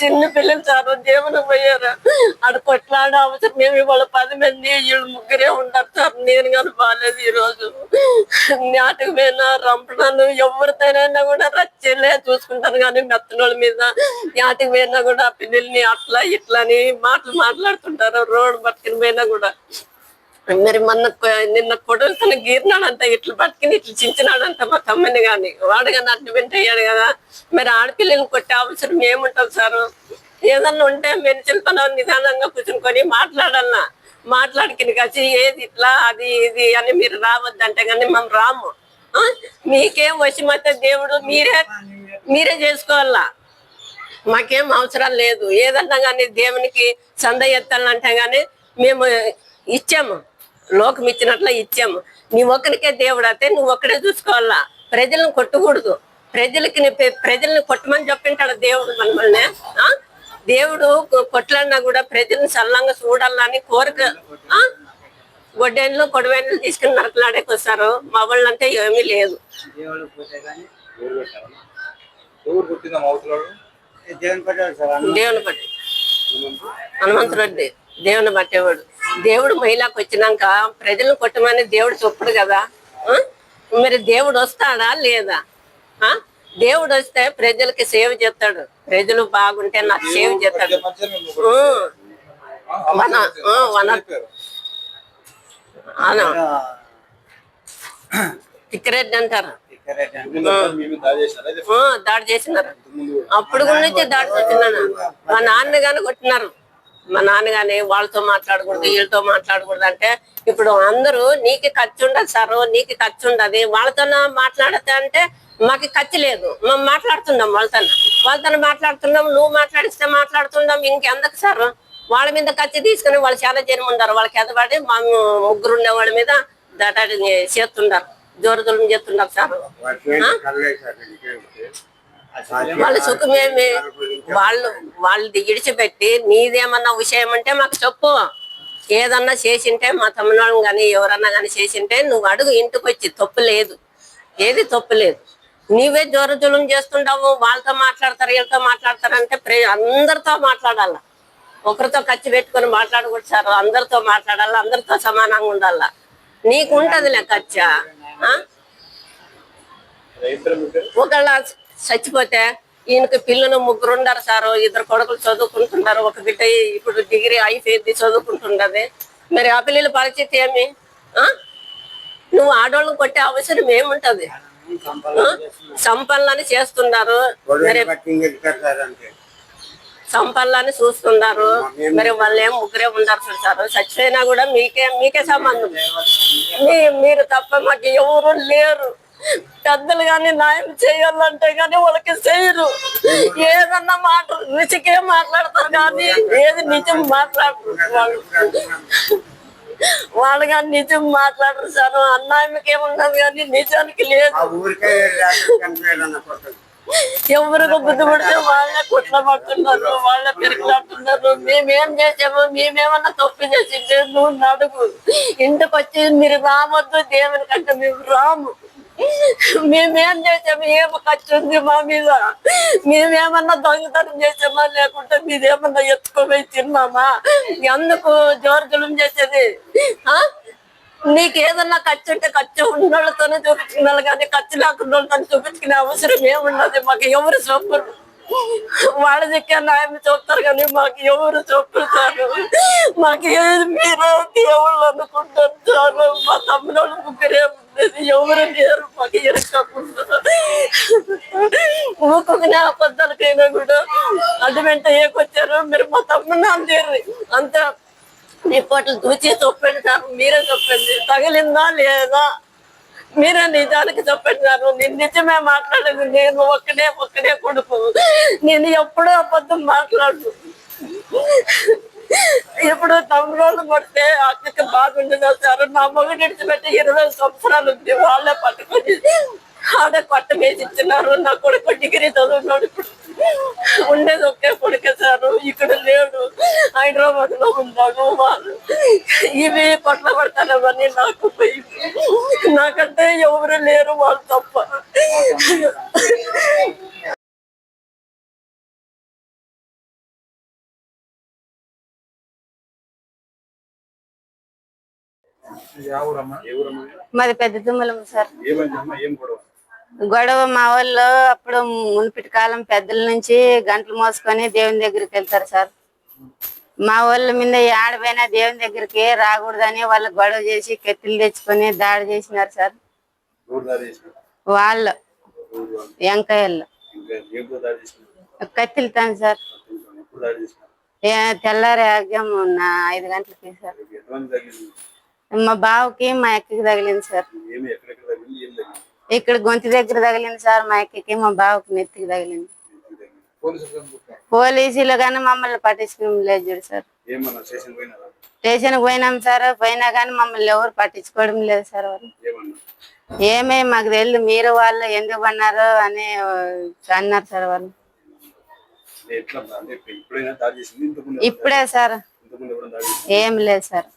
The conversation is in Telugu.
చిన్న పిల్లలు చాలా దేవుని పోయారు ఆడ కొట్లాడే అవసరం మేము ఇవాళ పది మంది వీళ్ళు ముగ్గురే ఉంటారు సార్. నేను కానీ బాగాలేదు ఈ రోజు నాటకు పోయినా రంపడాలు ఎవరితోనైనా కూడా రచ్చలే చూసుకుంటాను కానీ మెత్తనోళ్ళ మీద నాటకు పోయినా కూడా పిల్లల్ని అట్లా ఇట్లా అని మాటలు మాట్లాడుతుంటారు రోడ్డు పట్టుకుని పోయినా కూడా. మరి మొన్న నిన్న కొడుకు తన గీరినాడంట ఇట్లు పట్టుకుని ఇట్లు చించినాడంట మా తమ్ముని గాని. వాడు కానీ అడ్డు వెంట కదా. మరి ఆడపిల్లని కొట్టే అవసరం ఏముంటది సార్? ఏదన్నా ఉంటే మేము చిల్పలో నిదానంగా కూర్చుని మాట్లాడన్నా మాట్లాడికి కలిసి ఏది ఇట్లా? అది ఇది అని మీరు రావద్దంటే కానీ మనం రాము. మీకేం వశమైతే దేవుడు మీరే మీరే చేసుకోవాలా? మాకేం అవసరం లేదు. ఏదన్నా కానీ దేవునికి సంద ఎత్తాలంటే కానీ మేము ఇచ్చాము. లోకం ఇచ్చినట్ల ఇచ్చాము. నీ ఒక్కరికే దేవుడు అయితే నువ్వు ఒక్కడే చూసుకోవాలా? ప్రజలను కొట్టకూడదు. ప్రజలకి ప్రజల్ని కొట్టమని చెప్పింటాడు దేవుడు మనల్ని ఆ? దేవుడు కొట్లాడినా కూడా ప్రజల్ని సల్లంగా చూడాలని కోరిక. ఆ? గొడ్డెళ్ళు కొడవేళ్ళు తీసుకుని నరకలాడేకి వస్తారు మా వాళ్ళంటే ఏమీ లేదు. దేవుని బట్టి హనుమంతురెడ్డి దేవుని బట్టేవాడు దేవుడు మహిళకు వచ్చినాక ప్రజలను కొట్టమని దేవుడు చెప్పడు కదా? మరి దేవుడు వస్తాడా లేదా? ఆ? దేవుడు వస్తే ప్రజలకి సేవ చేస్తాడు. ప్రజలు బాగుంటే నాకు సేవ చేస్తాడు. అవును. తిక్కిరెడ్డి అంటారు. దాడి చేశారా? అదే ఆ, దాడి చేసినారు. అప్పుడు గురించి దాడి చేసినాను మా నాన్న గాని కొట్టినారు. మా నాన్న గాని వాళ్ళతో మాట్లాడకూడదు వీళ్ళతో మాట్లాడకూడదు అంటే ఇప్పుడు అందరూ నీకు ఖర్చు ఉండదు సార్ నీకు ఖర్చు ఉండదు. వాళ్ళతో మాట్లాడతా అంటే మాకు ఖర్చు లేదు. మేము మాట్లాడుతున్నాం వాళ్ళతో వాళ్ళతో మాట్లాడుతున్నాం నువ్వు మాట్లాడిస్తే మాట్లాడుతున్నాం ఇంకెందుకు సార్? వాళ్ళ మీద ఖర్చు తీసుకుని వాళ్ళు చాలా జనం ఉన్నారు. వాళ్ళకి ఎదబడి మా ముగ్గురు ఉండే వాళ్ళ మీద దాటాడి చేస్తున్నారు జోరుదులు చేస్తున్నారు సార్. వాళ్ళ సుఖమేమి? వాళ్ళు వాళ్ళది ఇడిచిపెట్టి నీదేమన్నా విషయం అంటే మాకు చెప్పు. ఏదన్నా చేసింటే మా తమ్ముడు కానీ ఎవరన్నా కానీ చేసింటే నువ్వు అడుగు ఇంటికి వచ్చి తప్పు లేదు. ఏది తప్పు లేదు. నీవే జోర జులుం చేస్తుంటావు వాళ్ళతో మాట్లాడతారు వీళ్ళతో మాట్లాడతారు అంటే ప్రే- అందరితో మాట్లాడాల. ఒకరితో ఖర్చు పెట్టుకొని మాట్లాడకూడదు సార్ అందరితో మాట్లాడాలి అందరితో సమానంగా ఉండాల. నీకు ఉంటదిలే ఖర్చు ఒకళ్ళ చచ్చిపోతే ఈయనకి పిల్లలు ముగ్గురు ఉండారు సార్ ఇద్దరు కొడుకులు చదువుకుంటున్నారు ఒక బిడ్డ ఇప్పుడు డిగ్రీ అయిపోయింది చదువుకుంటున్నది. మరి ఆ పిల్లల పరిస్థితి ఏమి? నువ్వు ఆడవాళ్ళని కొట్టే అవసరం ఏముంటది? ఆ? సంపన్లని చేస్తున్నారు. మరి సంపన్లని చూస్తున్నారు. మరి వాళ్ళు ఏం ముగ్గురే ఉండారు సార్ చచ్చిపోయినా కూడా మీకే మీకే సంబంధం. మీరు తప్ప మాకు ఎవరు లేరు. పెద్దలు కానీ న్యాయం చేయాలంటే కానీ వాళ్ళకి చేయరు. ఏదన్నా మాట రుచికే మాట్లాడతారు కానీ ఏది నిజం మాట్లాడరు వాళ్ళు. కానీ నిజం మాట్లాడరు సార్. అన్యాయంకి ఏమున్నది కానీ నిజానికి లేదు. ఎవరికి బుద్ధి పడితే వాళ్ళే కుట్ల పడుతున్నారు వాళ్ళే పెరుగులాడుతున్నారు మేమేం చేసాము మేమేమన్నా తప్పు చేసింటే నువ్వు నడుగు ఇంటికి వచ్చి మీరు రావద్దు దేవుని కంటే మేము రాము. మేమేం చేసాము ఏం ఖర్చు ఉంది మా మీద మేమేమన్నా దొంగతనం చేసామా? లేకుంటే మీదేమన్నా ఎత్తుకోపోయి తిన్నామా? ఎందుకు జోర్జలం చేసేది? నీకు ఏదన్నా ఖర్చు ఉంటే ఖర్చు ఉన్నోళ్ళతోనే చూపించుకున్నాను కానీ ఖర్చు లేకుండా చూపించుకునే అవసరం ఏమున్నది? మాకు ఎవరు చూపరు వాళ్ళ దగ్గర ఆయన చెప్తారు కానీ మాకు ఎవరు చూపుతారు మాకు మీరు దేవుళ్ళు అనుకుంటారు చాలు. మా తమ్ముడు ముగ్గురే ఉండేది ఎవరు లేరు మాకు ఎరకకుండా ఊరుకునే అబద్ధాలకైనా కూడా అది వెంట ఏకొచ్చారు మీరు మా తమ్ముడు లేరు. నీ పట్ల దూచి చెప్పండి సార్ మీరే చెప్పండి తగిలిందా లేదా? మీరే నిజానికి చెప్పినారు నేను నిజమే మాట్లాడదు. నేను ఒక్కడే ఒక్కడే కొడుకు. నేను ఎప్పుడూ అబద్ధం మాట్లాడు ఇప్పుడు తమిళోళ్ళు కొడితే అక్కకి బాగుండదు సార్. నా మొగడు నిడిచిపెట్టి ఇరవై సంవత్సరాలు ఉంది వాళ్ళే పట్టుకొని ఆడ కొట్ట మీద ఇచ్చినారు. నా కొడుకు డిగ్రీ చదువుతున్నాడు ఉండేది ఒకే కొడుకే సారు. ఇక్కడ లేడు. హైదరాబాద్లో ఉన్నాను వాళ్ళు ఇవి పట్ల పడతానవని నాకు నాకంటే ఎవరు లేరు వాళ్ళు తప్ప. మరి పెద్ద తుమ్మలం సార్. ఏం గొడవ? గొడవ మా వాళ్ళు అప్పుడు మునిపిటి కాలం పెద్దల నుంచి గంటలు మోసుకొని దేవుని దగ్గరికి వెళ్తారు సార్. మా వాళ్ళ మీద ఆడపోయినా దేవుని దగ్గరికి రాకూడదని వాళ్ళు గొడవ చేసి కత్తులు తెచ్చుకొని దాడి చేసినారు సార్. వాళ్ళు? వెంకయ్యలు. చేసినారు? కత్తిలుతాను సార్. తెల్లారి ఆగ్యం ఐదు గంటలకి సార్. మా బావకి మా అక్కకి తగిలింది సార్. ఇక్కడ గొంతు దగ్గర తగిలింది సార్ మా అక్కకి మా బావకి నెత్తికి తగిలింది. పోలీసులు కానీ మమ్మల్ని పట్టించుకుని లేదు చూడు సార్. స్టేషన్ పోయినాం సార్ పోయినా కానీ మమ్మల్ని ఎవరు పట్టించుకోవడం లేదు సార్ వాళ్ళు. ఏమే మాకు తెలియదు మీరు వాళ్ళు ఎందుకు అన్నారు అని అన్నారు సార్ వాళ్ళు. ఇప్పుడే సార్. ఏం లేదు సార్.